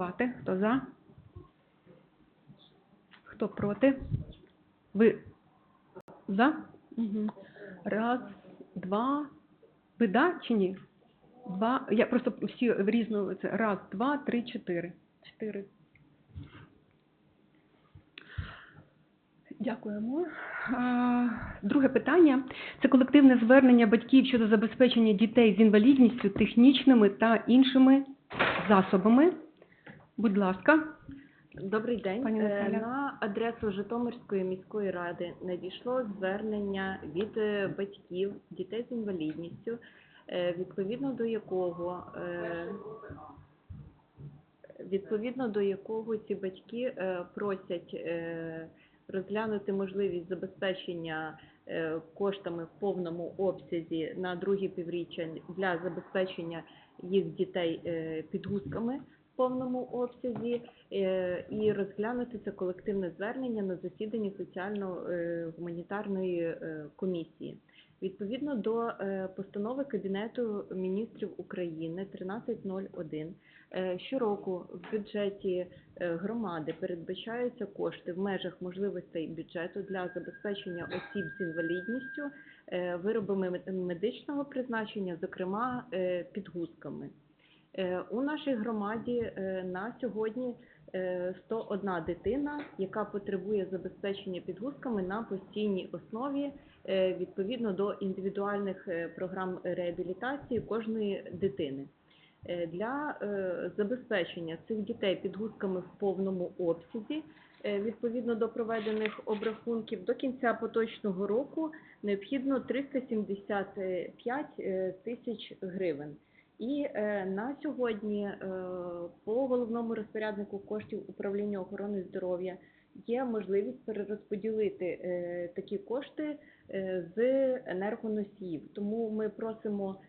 Голосувати. Хто за? Хто проти? Ви за? Угу. Раз, два. Ви да чи ні? Два. Я просто всі в різну. Це раз, два, три, чотири. Чотири. Дякуємо. Друге питання це колективне звернення батьків щодо забезпечення дітей з інвалідністю технічними та іншими засобами. Будь ласка. Добрий день. Пані Е, На адресу Житомирської міської ради надійшло звернення від е, батьків дітей з інвалідністю, е, відповідно до якого відповідно до якого ці батьки просять розглянути можливість забезпечення коштами в повному обсязі на друге півріччя для забезпечення їх дітей підгузками повному обсязі е, і розглянути це колективне звернення на засіданні соціально-гуманітарної е, комісії. Відповідно до е, постанови Кабінету міністрів України 1301 е, щороку в бюджеті е, громади передбачаються кошти в межах можливостей бюджету для забезпечення осіб з інвалідністю е, виробами медичного призначення, зокрема е, підгузками. Е, У нашій громаді е, на сьогодні е, 101 дитина, яка потребує забезпечення підгузками на постійній основі е, відповідно до індивідуальних е, програм реабілітації кожної дитини. Е, Для е, забезпечення цих дітей підгузками в повному обсязі, е, відповідно до проведених обрахунків, до кінця поточного року необхідно 375 е, тисяч гривень. І е, на сьогодні е, по головному розпоряднику коштів управління охорони здоров'я є можливість перерозподілити е, такі кошти з енергоносіїв. Тому ми просимо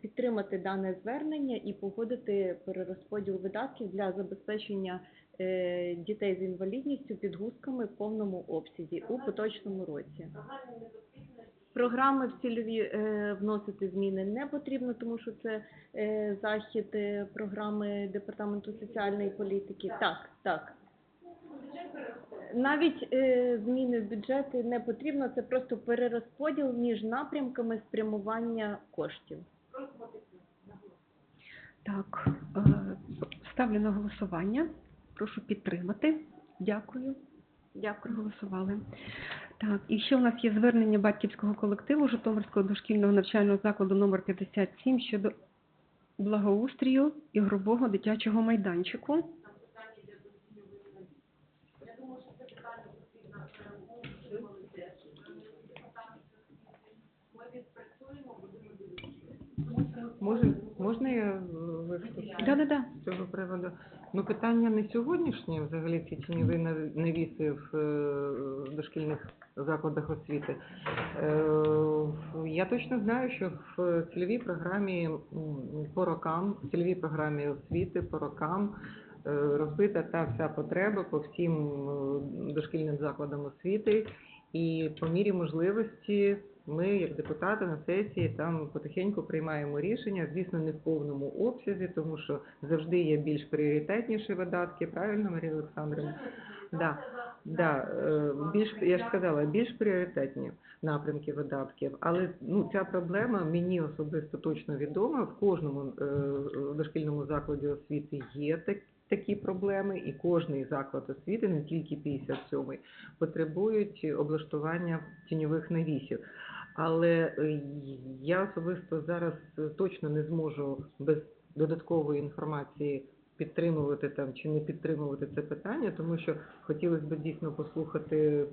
підтримати дане звернення і погодити перерозподіл видатків для забезпечення дітей з інвалідністю підгузками в повному обсязі у поточному році. Програми в цільові е, вносити зміни не потрібно, тому що це е, захід е, програми департаменту соціальної політики. Так, так. Навіть е, зміни в бюджети не потрібно, це просто перерозподіл між напрямками спрямування коштів. Так, е, ставлю на голосування. Прошу підтримати. Дякую. Дякую. Проголосували. Так, і ще у нас є звернення батьківського колективу Житомирського дошкільного навчального закладу номер 57 щодо благоустрію ігрового дитячого майданчику. Може, можна я е, виступлю Да-да-да. з цього приводу? Ну, питання не сьогоднішнє, взагалі, ці тіньові нав- навіси в е, дошкільних закладах освіти. Е, Я точно знаю, що в цільовій програмі по рокам, в цільовій програмі освіти по рокам е, розбита та вся потреба по всім дошкільним закладам освіти. І по мірі можливості ми, як депутати на сесії, там потихеньку приймаємо рішення, звісно, не в повному обсязі, тому що завжди є більш пріоритетніші видатки, правильно, Марія Олександрівна? Да, да, е, більш я ж сказала, більш пріоритетні напрямки видатків. Але ну ця проблема мені особисто точно відома. В кожному е, дошкільному закладі освіти є так, такі проблеми, і кожний заклад освіти, не тільки 57-й, потребують облаштування тіньових навісів. Але е, я особисто зараз е, точно не зможу без додаткової інформації підтримувати там чи не підтримувати це питання, тому що хотілося б дійсно послухати.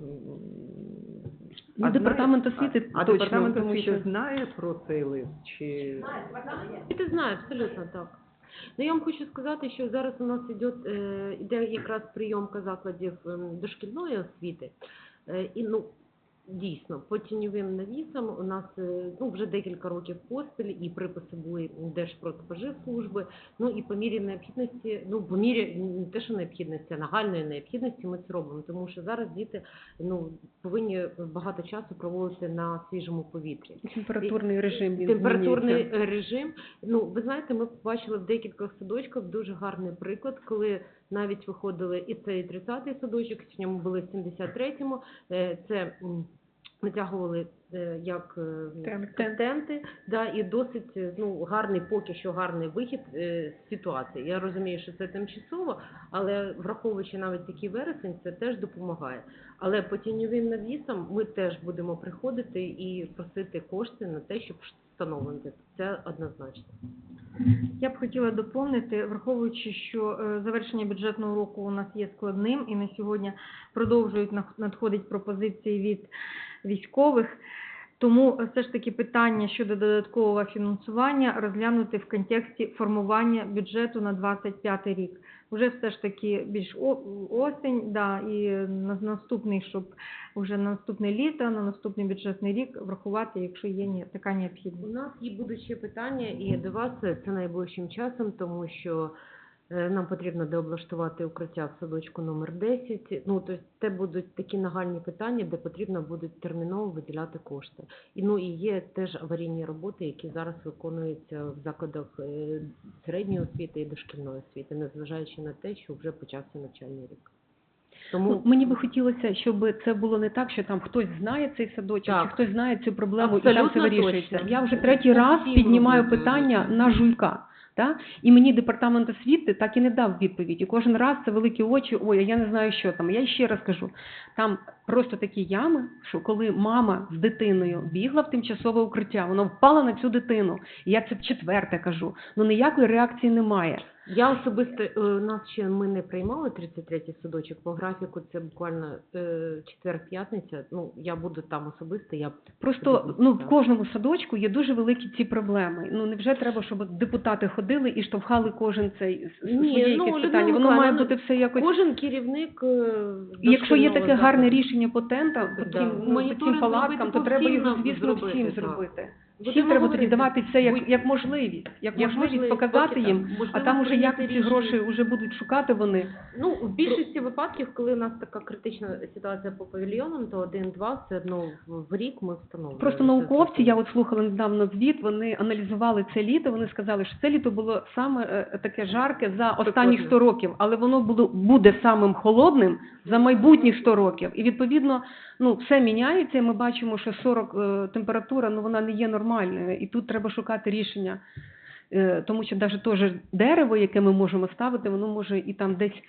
а департамент знає- освіти а, а точно, департамент тому освіти що- знає про цей лист чи І ти знаєш, абсолютно так. Ну, я вам хочу сказати, що зараз у нас іде, е, іде якраз прийомка закладів ем, дошкільної освіти. Е, і, ну, Дійсно, по тіньовим навісам у нас е, ну, вже декілька років поспіль і приписи були Держпродспоживслужби. Ну і по мірі необхідності, ну по мірі не те, що необхідності, а нагальної необхідності ми це робимо, тому що зараз діти ну повинні багато часу проводити на свіжому повітрі. Температурний режим він Температурний змінюється. режим. Ну, ви знаєте, ми бачили в декількох садочках дуже гарний приклад, коли навіть виходили і цей 30-й садочок, сьогодні ми були в 73-му. е, Це м, натягували е, як е, Тенти. тенти, да, і досить е, ну, гарний, поки що гарний вихід е, з ситуації. Я розумію, що це тимчасово, але враховуючи навіть такий вересень, це теж допомагає. Але по тіньовим навісам ми теж будемо приходити і просити кошти на те, щоб встановити. Це однозначно. Я б хотіла доповнити, враховуючи, що е, завершення бюджетного року у нас є складним, і на сьогодні продовжують надходити пропозиції від військових. Тому е, все ж таки питання щодо додаткового фінансування розглянути в контексті формування бюджету на 25 рік. Уже все ж таки більш осінь, да, і на наступний, щоб вже на наступне літо, на наступний бюджетний рік врахувати, якщо є ні- така У нас є будуть питання і до вас це найближчим часом, тому що нам потрібно деоблаштувати укриття в садочку номер 10. Ну, тобто це будуть такі нагальні питання, де потрібно буде терміново виділяти кошти. І ну і є теж аварійні роботи, які зараз виконуються в закладах е, середньої освіти і дошкільної освіти, незважаючи на те, що вже почався навчальний рік. Тому Ну, мені би хотілося, щоб це було не так, що там хтось знає цей садочок, Так. чи хтось знає цю проблему і там Абсолютно це вирішується. точно. Я вже третій раз піднімаю питання на жуйка. Та? І мені департамент освіти так і не дав відповіді. Кожен раз це великі очі, ой, я не знаю, що там. Я ще раз кажу, там просто такі ями, що коли мама з дитиною бігла в тимчасове укриття, вона впала на цю дитину. І я це в четверте кажу. Ну ніякої реакції немає. Я особисто е, нас ще ми не приймали 33-й садочок по графіку. Це буквально е, четвер-п'ятниця. Ну я буду там особисто. Я Просто ну в кожному садочку є дуже великі ці проблеми. Ну невже треба, щоб депутати ходили і штовхали кожен цей Ні, ну, питання? Воно має бути все якось. кожен керівник. е, якщо є таке гарне рішення по патента по Да. цим, ну, по цим палаткам, то треба їх, звісно, всім зробити. зробити. Всім треба тоді давати це як, як можливість, як Як можливість можливість, показати їм, а там уже як ці гроші вже будуть шукати вони. Ну в більшості випадків, коли у нас така критична ситуація по павільйонам, то один-два все одно в рік ми встановлюємо. Просто науковці, я от слухала недавно звіт, вони аналізували це літо, вони сказали, що це літо було саме е, таке жарке за останні Спекотне. 100 років, але воно було, буде самим холодним за майбутніх 100 років. І відповідно, ну, все міняється, і ми бачимо, що 40 е, температура, ну, вона не є нормальною, і тут треба шукати рішення. Е, Тому що навіть теж дерево, яке ми можемо ставити, воно може і там десь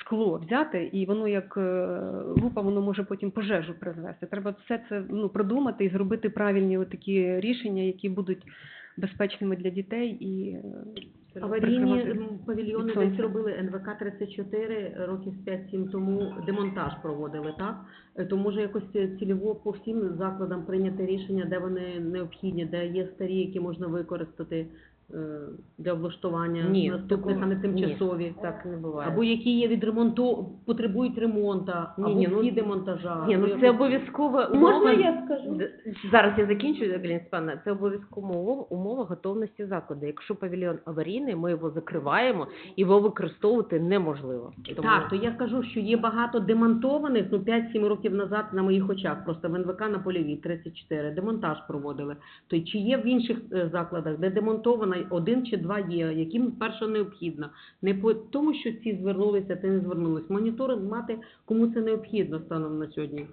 скло взяти, і воно як е, лупа, воно може потім пожежу призвести. Треба все це ну, продумати і зробити правильні такі рішення, які будуть безпечними для дітей і е, Аварійні павільйони десь робили НВК 34 років 5-7 тому демонтаж проводили, так? Е, То може якось цільово по всім закладам прийняти рішення, де вони необхідні, де є старі, які можна використати для облаштування Ні, наступних, а не тимчасові. Ні, так не буває. Або які є від ремонту, потребують ремонта, Ні, або ні, ну, всі демонтажа. Ні, ну це якось- обов'язкова умова. Можна я скажу? Зараз я закінчу, Галина Це обов'язкова умова, умова готовності закладу. Якщо павільйон аварійний, ми його закриваємо, його використовувати неможливо. Тому- Так, то я кажу, що є багато демонтованих, ну 5-7 років назад на моїх очах, просто в НВК на Польовій 34, демонтаж проводили. То чи є в інших е, закладах, де демонтовано один чи два є, яким перша необхідна. Не по тому, що ці звернулися, ти не звернулись. Моніторинг мати, кому це необхідно станом на сьогодні.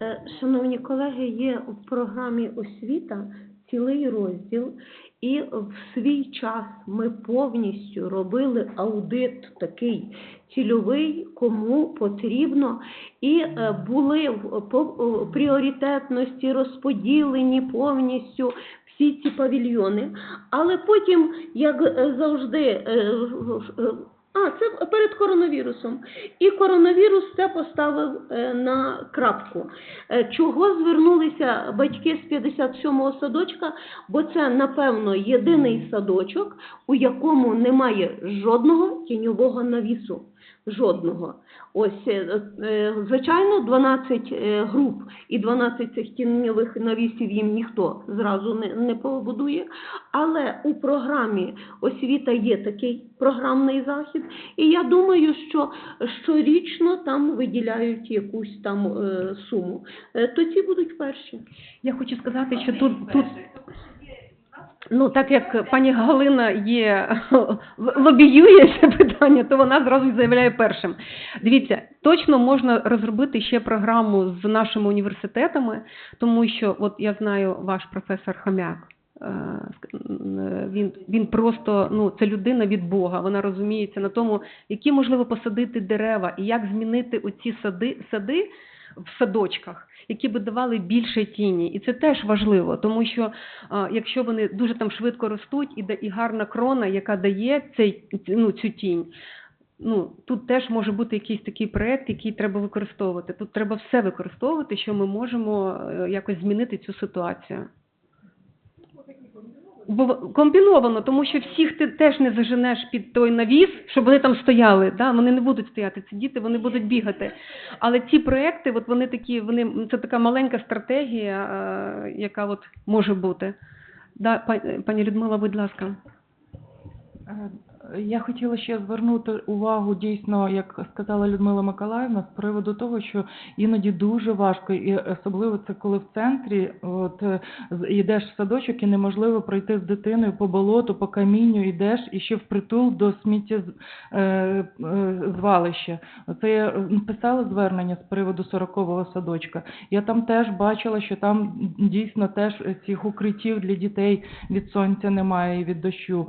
Е, Шановні колеги, є в програмі освіта цілий розділ, і в свій час ми повністю робили аудит такий цільовий, кому потрібно, і е, були в- пріоритетності розподілені повністю всі ці павільйони. Але потім, як е, завжди, е, А, це перед коронавірусом. І коронавірус це поставив е, на крапку. Е, чого звернулися батьки з 57-го садочка? Бо це, напевно, єдиний садочок, у якому немає жодного тіньового навісу. Жодного. Ось, е, е, звичайно, 12 е, груп і 12 цих тіньових навісів їм ніхто зразу не, не побудує. Але у програмі освіта є такий програмний захід, і я думаю, що щорічно там виділяють якусь там е, суму. То ці будуть перші. Я хочу сказати, що тут, тут ну так як пані Галина є лобіює це питання, то вона зразу заявляє першим. Дивіться, точно можна розробити ще програму з нашими університетами, тому що от я знаю ваш професор Хомяк. е, Він, він просто ну це людина від Бога. Вона розуміється на тому, які можливо посадити дерева і як змінити оці сади, сади в садочках, які би давали більше тіні. І це теж важливо, тому що якщо вони дуже там швидко ростуть, і, і гарна крона, яка дає цей, ну, цю тінь. Ну, тут теж може бути якийсь такий проект, який треба використовувати. Тут треба все використовувати, що ми можемо е, якось змінити цю ситуацію. Бо комбіновано, тому що всіх ти теж не заженеш під той навіс, щоб вони там стояли. Да? Вони не будуть стояти. Ці діти вони будуть бігати. Але ці проекти, от вони такі, вони це така маленька стратегія, е, яка от може бути. Да, па- пані Людмила, будь ласка. Е, Я хотіла ще звернути увагу дійсно, як сказала Людмила Миколаївна, з приводу того, що іноді дуже важко, і особливо це коли в центрі от е, йдеш в садочок і неможливо пройти з дитиною по болоту, по камінню, йдеш і ще впритул до сміттєзвалища. Оце я е, написала звернення з приводу 40-го садочка. Я там теж бачила, що там дійсно теж цих укриттів для дітей від сонця немає і від дощу.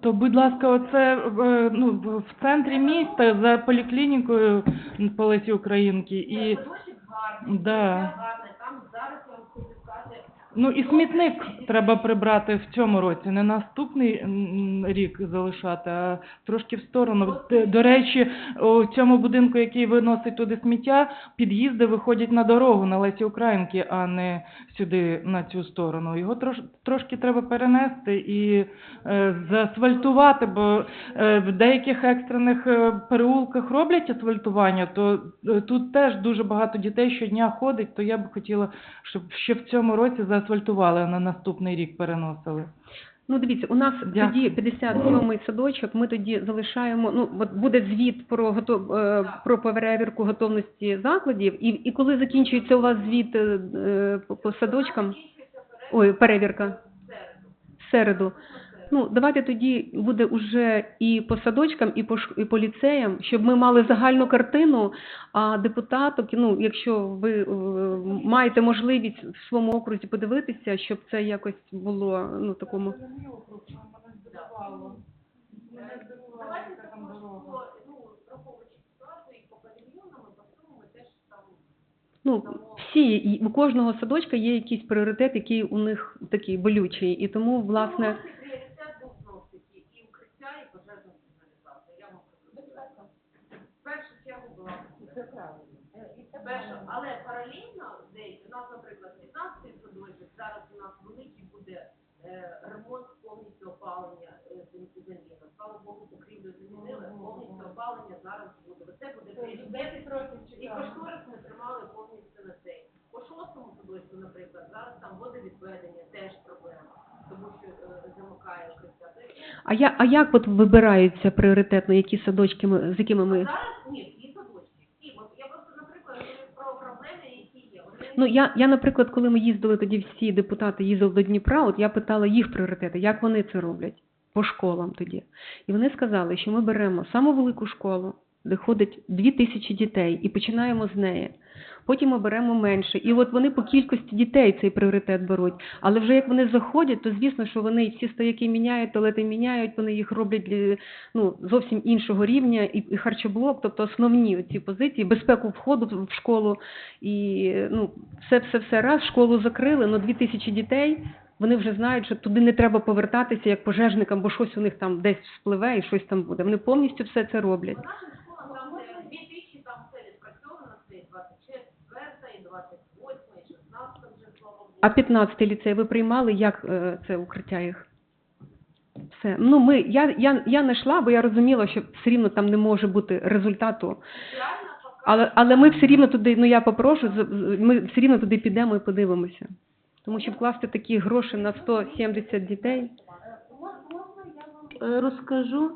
То, будь ласка, оце е, ну, в в центрі міста за поліклінікою по Лесі Українки і да. Ну і смітник треба прибрати в цьому році, не наступний м, рік залишати, а трошки в сторону. Д- До речі, у цьому будинку, який виносить туди сміття, під'їзди виходять на дорогу на Лесі Українки, а не сюди на цю сторону. Його трош, трошки треба перенести і е, заасфальтувати, бо е, в деяких екстрених е, переулках роблять асфальтування, то е, тут теж дуже багато дітей щодня ходить, то я б хотіла, щоб ще в цьому році заасфальтували, а на наступний рік переносили. Ну, дивіться, у нас Дякую. тоді 57-й садочок, ми тоді залишаємо, ну, от буде звіт про, готов, е, про перевірку готовності закладів, і, і коли закінчується у вас звіт е, е, по, по садочкам, ой, перевірка, в середу, ну, давайте тоді буде уже і по садочкам, і по, і по ліцеям, щоб ми мали загальну картину, а депутаток, ну, якщо ви е, маєте можливість в своєму окрузі подивитися, щоб це якось було, ну, такому... Ну, всі, і у кожного садочка є якийсь пріоритет, який у них такий болючий, і тому, власне, Але паралельно десь у нас, наприклад, 15 садочок, зараз у нас великий буде е, ремонт повністю опалення е, землі. Слава Богу, покрівлю змінили, повністю опалення зараз буде. Це буде пріоритет. І кошторис ми тримали повністю на цей. По шостому садочку, наприклад, зараз там водовідведення теж проблема, тому що е, замикає. Тобто а, я, а як от вибираються пріоритетно, які садочки, ми, з якими ми... Зараз ні, всі садочки. Всі. От я просто, наприклад, говорю про проблеми, які є. Вони Ну, я, я, наприклад, коли ми їздили тоді, всі депутати їздили до Дніпра, от я питала їх пріоритети, як вони це роблять. по школам тоді. І вони сказали, що ми беремо саму велику школу, де ходить дві тисячі дітей, і починаємо з неї. Потім ми беремо менше. І от вони по кількості дітей цей пріоритет беруть. Але вже як вони заходять, то звісно, що вони всі стояки міняють, туалети міняють, вони їх роблять для, ну, зовсім іншого рівня, і, харчоблок, тобто основні ці позиції, безпеку входу в- школу, і ну, все, все, все раз, школу закрили, але дві тисячі дітей. Вони вже знають, що туди не треба повертатися як пожежникам, бо щось у них там десь спливе і щось там буде. Вони повністю все це роблять. А 15-й ліцей ви приймали, як е, це укриття їх? Все. Ну, ми, я, я, я не йшла, бо я розуміла, що все рівно там не може бути результату. Але, але ми все рівно туди, ну я попрошу, ми все рівно туди підемо і подивимося. Тому що вкласти такі гроші на 170 дітей. Е, розкажу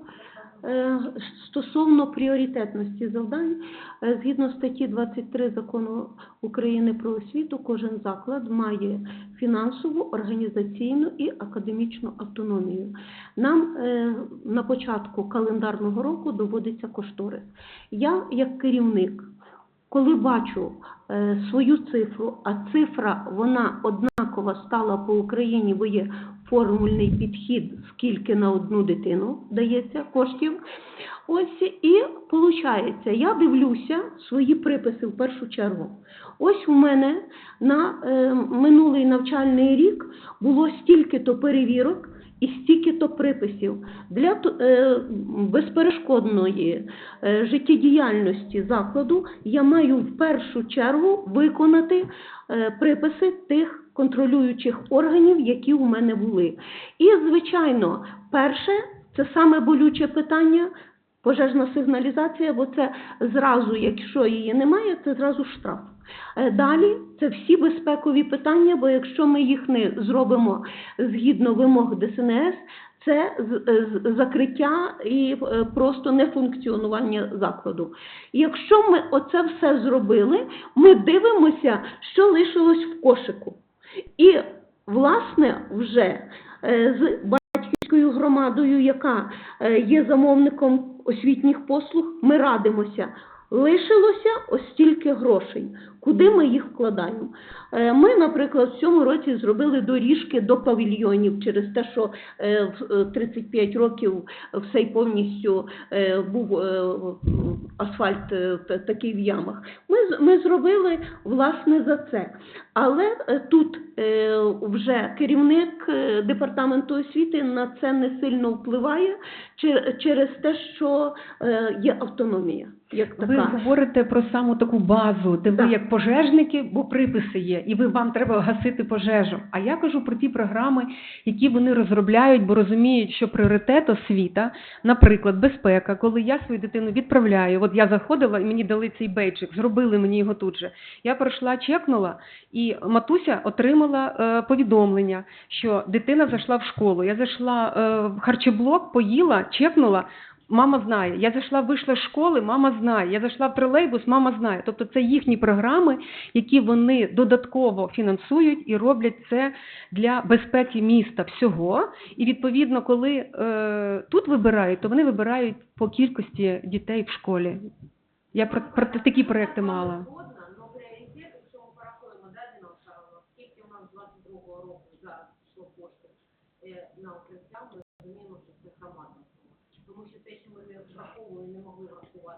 стосовно пріоритетності завдань. Е, Згідно статті 23 закону України про освіту, кожен заклад має фінансову, організаційну і академічну автономію. Нам е, на початку календарного року доводиться кошторис. Я, як керівник, коли бачу е, свою цифру, а цифра вона однакова стала по Україні, бо є формульний підхід, скільки на одну дитину дається коштів. Ось і виходить, я дивлюся свої приписи в першу чергу. Ось у мене на е, минулий навчальний рік було стільки-то перевірок і стільки-то приписів. Для е, безперешкодної е, життєдіяльності закладу я маю в першу чергу виконати е, приписи тих контролюючих органів, які у мене були. І, звичайно, перше, це саме болюче питання. Пожежна сигналізація, бо це зразу, якщо її немає, це зразу штраф. Е, Далі це всі безпекові питання, бо якщо ми їх не зробимо згідно вимог ДСНС, це е, закриття і е, просто нефункціонування закладу. Якщо ми оце все зробили, ми дивимося, що лишилось в кошику. І, власне, вже е, з батьківською громадою, яка е, є замовником освітніх послуг, ми радимося. Лишилося ось стільки грошей. Куди ми їх вкладаємо? Е, Ми, наприклад, в цьому році зробили доріжки до павільйонів через те, що е, в е, 35 років все й повністю е, був е, асфальт е, такий в ямах. Ми, ми зробили власне за це. Але е, тут е, вже керівник е, департаменту освіти на це не сильно впливає через те, що е, є автономія як Ви говорите про саму таку базу, де ви Так. як пожежники, бо приписи є, і ви вам треба гасити пожежу. А я кажу про ті програми, які вони розробляють, бо розуміють, що пріоритет освіта, наприклад, безпека, коли я свою дитину відправляю. От я заходила і мені дали цей бейджик, зробили мені його тут же. Я пройшла, чекнула, і матуся отримала е, повідомлення, що дитина зайшла в школу. Я зайшла е, в харчоблок, поїла, чекнула. Мама знає. Я зайшла, вийшла з школи, мама знає. Я зайшла в тролейбус, мама знає. Тобто це їхні програми, які вони додатково фінансують і роблять це для безпеки міста всього. І відповідно, коли е, тут вибирають, то вони вибирають по кількості дітей в школі. Я про, про такі проекти мала.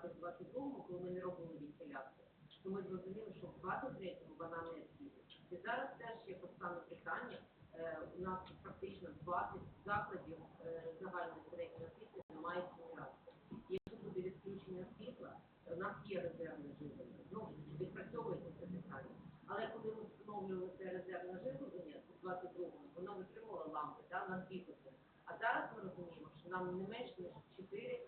в 22-му, коли ми не робили вентиляцію, то ми зрозуміли, що в 23-му вона не світить. І зараз теж є постане питання. Е, у нас практично 20 закладів е, загальної середньої освіти немає генерації. Якщо буде відключення світла, у нас є резервне живлення. Ну, відпрацьовується це питання. Але коли ми встановлювали це резервне живлення у 22-му, воно витримувало лампи да, на світло. А зараз ми розуміємо, що нам не менше ніж 4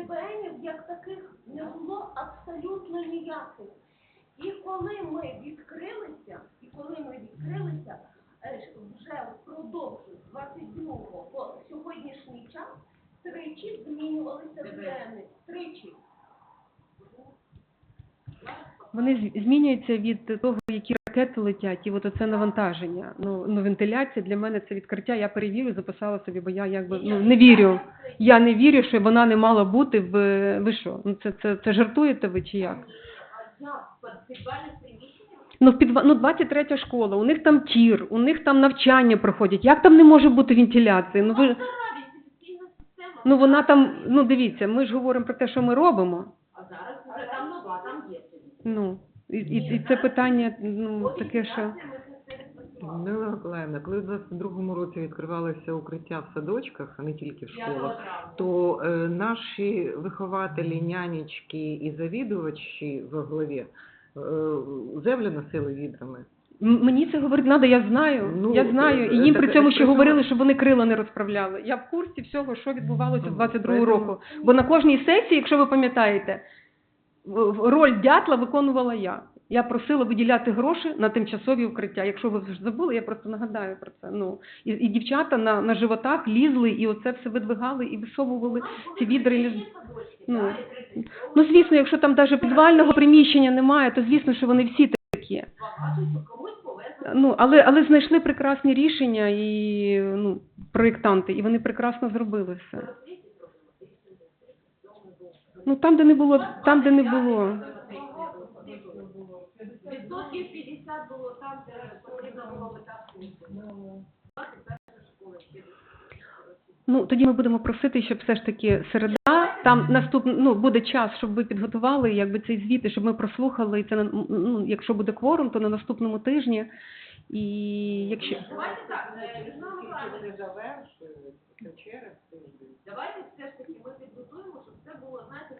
ДБНів як таких не було абсолютно ніяких. І коли ми відкрилися, і коли ми відкрилися, е, вже впродовж з 22 по сьогоднішній час тричі змінювалися ДБНи. Тричі. Вони змінюються від того, які ракети летять, і от оце навантаження. Ну, ну вентиляція для мене це відкриття. Я перевірю, записала собі, бо я якби ну не вірю. Я не вірю, що вона не мала бути в ви що? Ну це це, це жартуєте ви чи як? Ну, в підва... ну, 23 школа, у них там тір, у них там навчання проходять. Як там не може бути вентиляції? Ну, ви... ну вона там, ну дивіться, ми ж говоримо про те, що ми робимо. А зараз вже там нова, там є. Ну, і, і, і це питання, ну, таке, що... Людмила Миколаївна, коли в 22-му році відкривалися укриття в садочках, а не тільки в школах, то е, наші вихователі, нянечки і завідувачі в голові е, землю носили відрами. М- Мені це говорити треба, я знаю, Ну, я знаю. І е, їм так, при цьому ще так, говорили, щоб вони крила не розправляли. Я в курсі всього, що відбувалося Ну, 22 поэтому- року. Бо на кожній сесії, якщо ви пам'ятаєте, в- в- роль дятла виконувала я. Я просила виділяти гроші на тимчасові укриття. Якщо ви вже забули, я просто нагадаю про це. Ну і, і дівчата на, на животах лізли і оце все видвигали і висовували ці відри. ліз- Ну, ну звісно, якщо там навіть підвального приміщення немає, то звісно, що вони всі такі. Ну, але, але знайшли прекрасні рішення і ну, проєктанти, і вони прекрасно зробили все. Ну там, де не було, там, де не було. Ну, тоді ми будемо просити, щоб все ж таки середа, там наступ, ну, буде час, щоб ви підготували якби цей звіт, і щоб ми прослухали і це, ну, якщо буде кворум, то на наступному тижні. І якщо... давайте Так,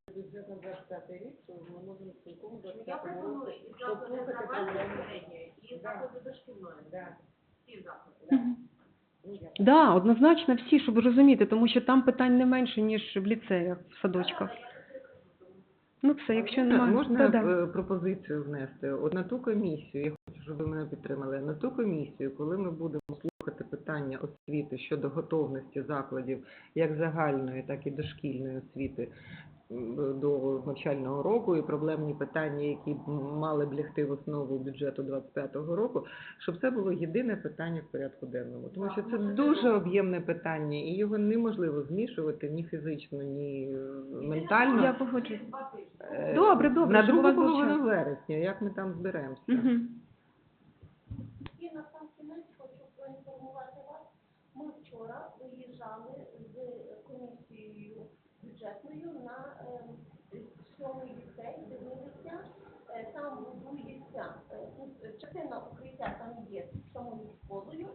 вже бюджет 25 рік, то ми можемо цілком в 25 року послухати проблеми. І заклади дошкільної. Да. Мгм. Да, однозначно всі, щоб розуміти, тому що там питань не менше, ніж в ліцеях, в садочках. Ну все, якщо Можна, немає. можна Да-да. е, пропозицію внести? От на ту комісію, я хочу, щоб ви мене підтримали, на ту комісію, коли ми будемо слухати питання освіти щодо готовності закладів як загальної, так і дошкільної освіти до навчального року і проблемні питання, які мали б лягти в основу бюджету 25-го року, щоб це було єдине питання в порядку денному. Тому що це дуже об'ємне питання, і його неможливо змішувати ні фізично, ні е, ментально. Я погоджуюсь. Е, Добре, добре, На другу половину вересня, як ми там зберемося? Мгм. І на сам кінець хочу поінформувати вас. Ми вчора виїжджали з бюджетною на сьомий ліцей, дивилися, там будується е, частина укриття там є самою школою,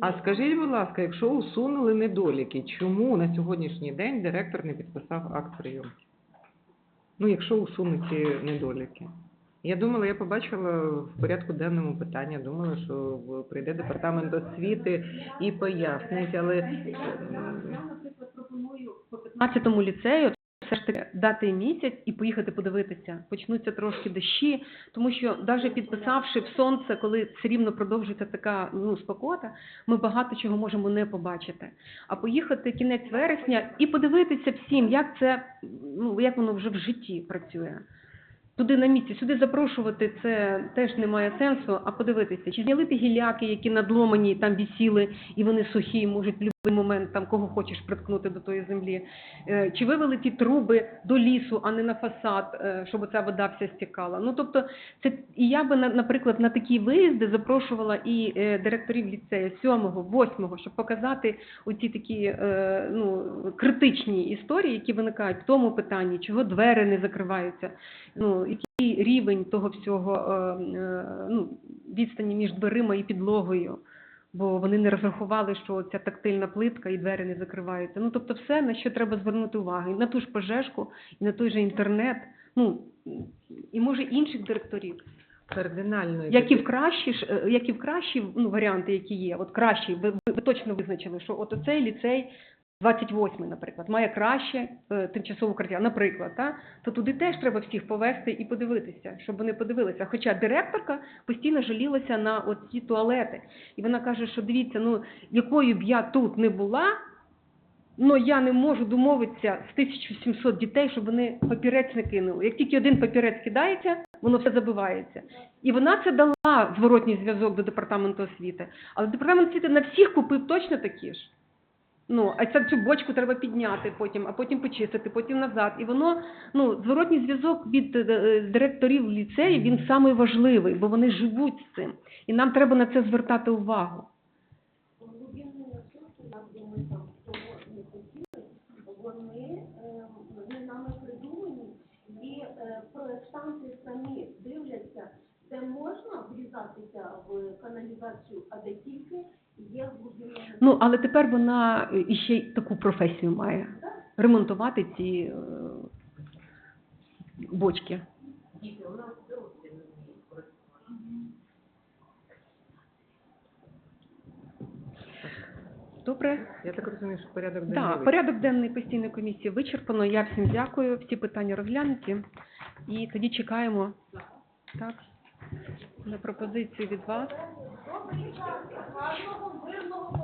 А скажіть, будь ласка, якщо усунули недоліки, чому на сьогоднішній день директор не підписав акт прийомки? Ну, якщо усунуті недоліки. Я думала, я побачила в порядку денному питання, думала, що прийде департамент освіти і пояснить, але м, 15-му ліцею все ж таки дати місяць і поїхати подивитися. Почнуться трошки дощі, тому що навіть підписавши в сонце, коли все рівно продовжується така ну спокота, ми багато чого можемо не побачити. А поїхати кінець вересня і подивитися всім, як це ну як воно вже в житті працює. Туди на місці, сюди запрошувати це теж немає сенсу, а подивитися, чи зняли ті гіляки, які надломані там вісіли, і вони сухі, можуть момент там кого хочеш приткнути до тої землі. Е, Чи вивели ті труби до лісу, а не на фасад, е, щоб ця вода вся стікала. Ну тобто, це і я би на- наприклад на такі виїзди запрошувала і е, директорів ліцею сьомого, восьмого, щоб показати оці такі ну критичні історії, які виникають в тому питанні, чого двері не закриваються. Ну який рівень того всього ну відстані між дверима і підлогою бо вони не розрахували, що ця тактильна плитка і двері не закриваються. Ну тобто, все на що треба звернути увагу, і на ту ж пожежку, і на той же інтернет, ну і може інших директорів, кардинально як і в кращі е, як і в кращі ну, варіанти, які є. От кращі, ви, ви точно визначили, що от оцей ліцей. 28, наприклад, має краще е, тимчасове укриття, наприклад, та, то туди теж треба всіх повести і подивитися, щоб вони подивилися. Хоча директорка постійно жалілася на от ці туалети. І вона каже, що дивіться, ну якою б я тут не була, ну я не можу домовитися з 1700 дітей, щоб вони папірець не кинули. Як тільки один папірець кидається, воно все забивається. І вона це дала зворотній зв'язок до департаменту освіти. Але департамент освіти на всіх купив точно такі ж. Ну, а ця цю бочку треба підняти потім, а потім почистити, потім назад. І воно, ну, зворотній зв'язок від е, е, директорів ліцеїв, він самий важливий, бо вони живуть з цим. І нам треба на це звертати увагу. Вони, вони нами придумані, і проєктанти самі дивляться, де можна врізатися в каналізацію, а де глибинне Ну, але тепер вона е, іще й таку професію має ремонтувати ці е, бочки. Добре. Я так розумію, що порядок денний. Так, порядок денний постійної комісії вичерпано. Я всім дякую. Всі питання розглянуті. І тоді чекаємо так, на пропозицію від вас. гарного, мирного,